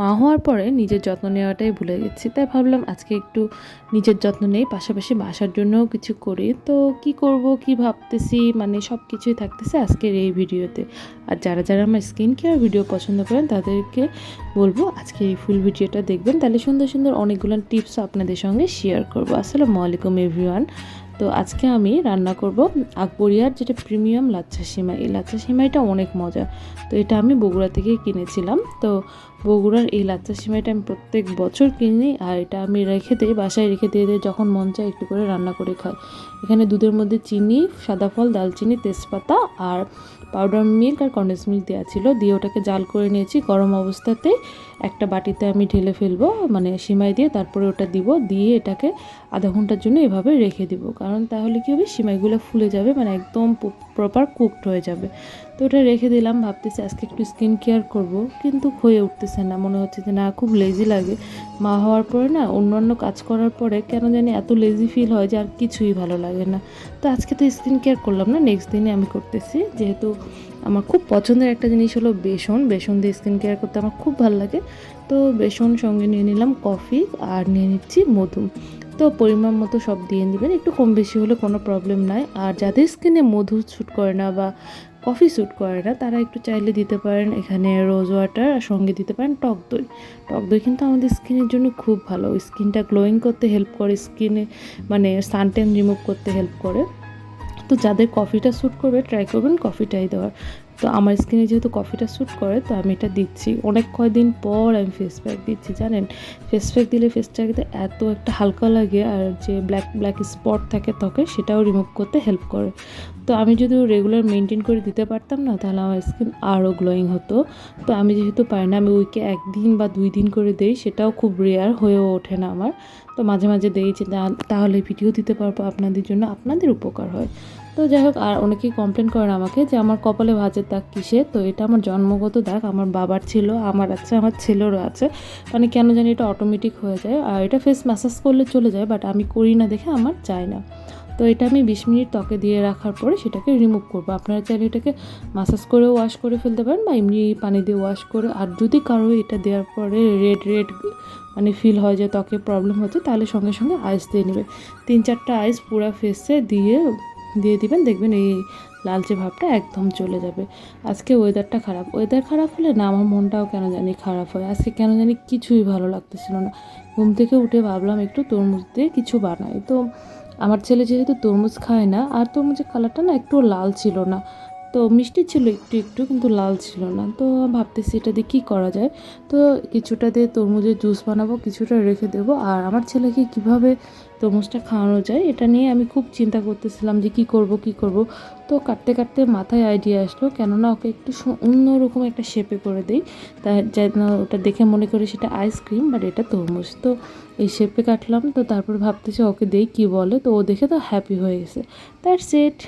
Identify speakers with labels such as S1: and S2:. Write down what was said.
S1: মা হওয়ার পরে নিজের যত্ন নেওয়াটাই ভুলে গেছি। তাই ভাবলাম আজকে একটু নিজের যত্ন নেই, পাশাপাশি বাসার জন্যও কিছু করি। তো কি করব, কি ভাবতেছি মানে সব কিছুই থাকতেছে আজকের এই ভিডিওতে। আর যারা যারা আমার স্কিন কেয়ার ভিডিও পছন্দ করেন, তাদেরকে বলব আজকে এই ফুল ভিডিওটা দেখবেন। তাহলে সুন্দর সুন্দর অনেকগুলো টিপস আপনাদের সঙ্গে শেয়ার করব। আসসালামু আলাইকুম এভরিওয়ান তো আজকে আমি রান্না করব আকবরিয়ার যেটা প্রিমিয়াম লাচ্ছা সিমাই। এই লাচ্ছা সিমাইটা অনেক মজা তো এটা আমি বগুড়া থেকে কিনেছিলাম। তো বগুড়ার এই লাচ্ছা সিমাইটা আমি প্রত্যেক বছর কিনি আর এটা আমি রেখে দিই, বাসায় রেখে দিয়ে দিয়ে যখন মন চায় একটু করে রান্না করে খাই। এখানে দুধের মধ্যে চিনি, সাদা ফল দালচিনি তেজপাতা আর পাউডার মিল্ক আর কন্ডেন্স মিল্ক দেওয়া ছিল। দিয়ে ওটাকে জাল করে নিয়েছি গরম অবস্থাতেই একটা বাটিতে আমি ঢেলে ফেলব মানে সিমাই দিয়ে তারপরে ওটা দিব। দিয়ে এটাকে আধা ঘণ্টার জন্য এভাবে রেখে দিব। কারণ তাহলে কী হবে? সিমাইগুলো ফুলে যাবে মানে একদম প্রপার কুকড হয়ে যাবে। তো ওটা রেখে দিলাম, ভাবতেছি আজকে একটু স্কিন কেয়ার করব, কিন্তু হয়ে উঠতেছে না। মনে হচ্ছে যে না, খুব লেজি লাগে। মা হওয়ার পরে না, অন্যান্য কাজ করার পরে কেন জানি এত লেজি ফিল হয় যে আর কিছুই ভালো লাগে না। তো আজকে তো স্কিন কেয়ার করলাম না নেক্সট দিনে আমি করতেছি। যেহেতু আমার খুব পছন্দের একটা জিনিস হলো বেসন। বেসন দিয়ে স্কিন কেয়ার করতে আমার খুব ভালো লাগে। তো বেসন সঙ্গে নিয়ে নিলাম কফি আর নিয়ে নিচ্ছি মধু। তো পরিমাণ মতো সব দিয়ে নেবেন একটু কম বেশি হলে কোনো প্রবলেম নাই। আর যাদের স্কিনে মধু শ্যুট করে না বা কফি স্যুট করে না, তারা একটু চাইলে দিতে পারেন এখানে রোজ ওয়াটার আর সঙ্গে দিতে পারেন টক দই। টক দই কিন্তু আমাদের স্কিনের জন্য খুব ভালো। স্কিনটা গ্লোয়িং করতে হেল্প করে স্কিনে মানে সানটেন রিমুভ করতে হেল্প করে। তো যাদের কফিটা স্যুট করবে ট্রাই করবেন কফিটাই দেওয়ার। তো আমার স্কিনে যেহেতু কফিটা শ্যুট করে, তো আমি এটা দিচ্ছি। অনেক কয়দিন পর আমি ফেস প্যাক দিচ্ছি, জানেন? ফেস প্যাক দিলে ফেসটাকে এত একটা হালকা লাগে আর যে ব্ল্যাক ব্ল্যাক স্পট থাকে ত্বকে, সেটাও রিমুভ করতে হেল্প করে। তো আমি যদি রেগুলার মেনটেন করে দিতে পারতাম না, তাহলে আমার স্কিন আরও গ্লোয়িং হতো। তো আমি যেহেতু পারি না, আমি উইকে একদিন বা দুই দিন করে দেই, সেটাও খুব রেয়ার হয়েও ওঠে না আমার। তো মাঝে মাঝে দেই যে তাহলে ভিডিও দিতে পারব, আপনাদের জন্য আপনাদের উপকার হয়। তো যাই হোক, আর অনেকেই কমপ্লেন করেন আমাকে যে আমার কপালে ভাজের দাগ কিসে তো এটা আমার জন্মগত দাগ, আমার বাবার ছিল, আমার আছে, আমার ছেলেরও আছে। মানে কেন জানি এটা অটোমেটিক হয়ে যায়। আর এটা ফেস ম্যাসাজ করলে চলে যায় বাট আমি করি না দেখে আমার চায় না। তো এটা আমি বিশ মিনিট ত্বকে দিয়ে রাখার পরে সেটাকে রিমুভ করব। আপনারা চাইলে এটাকে মাসাজ করে ওয়াশ করে ফেলতে পারেন, বা এমনি পানি দিয়ে ওয়াশ করে। আর যদি কারও এটা দেওয়ার পরে রেড রেড মানে ফিল হয় যে ত্বকে প্রবলেম হচ্ছে, তাহলে সঙ্গে সঙ্গে আইস দিয়ে নেবে। তিন চারটা আইস পুরো ফেসে দিয়ে দিয়ে দিবেন, দেখবেন এই লালচে ভাবটা একদম চলে যাবে। আজকে ওয়েদারটা খারাপ। ওয়েদার খারাপ হলে না, আমার মনটাও কেন জানি খারাপ হয়। আজকে কেন জানি কিছুই ভালো লাগতেছিল না। ঘুম থেকে উঠে ভাবলাম একটু তরমুজ দিয়ে কিছু বানাই। তো আমার ছেলে যেহেতু তরমুজ খায় না, আর তরমুজের কালারটা না একটু লাল ছিল না। তো মিষ্টি ছিল একটু একটু, কিন্তু লাল ছিল না। তো ভাবতেছি এটা দিয়ে কী করা যায়? তো কিছুটা দিয়ে তরমুজের জুস বানাবো, কিছুটা রেখে দেবো। আর আমার ছেলেকে কীভাবে তরমুজটা খাওয়ানো যায়, এটা নিয়ে আমি খুব চিন্তা করতেছিলাম যে কি করব কি করব। তো কাটতে কাটতে মাথায় আইডিয়া আসলো, কেননা ওকে একটু অন্যরকম একটা শেপে করে দিই। তা যেন ওটা দেখে মনে করি সেটা আইসক্রিম বাট এটা তরমুজ। তো এই শেপে কাটলাম, তো তারপর ভাবতেছি ওকে দেই কি বলে, তো ও দেখে তো হ্যাপি হয়ে গেছে। তার সেট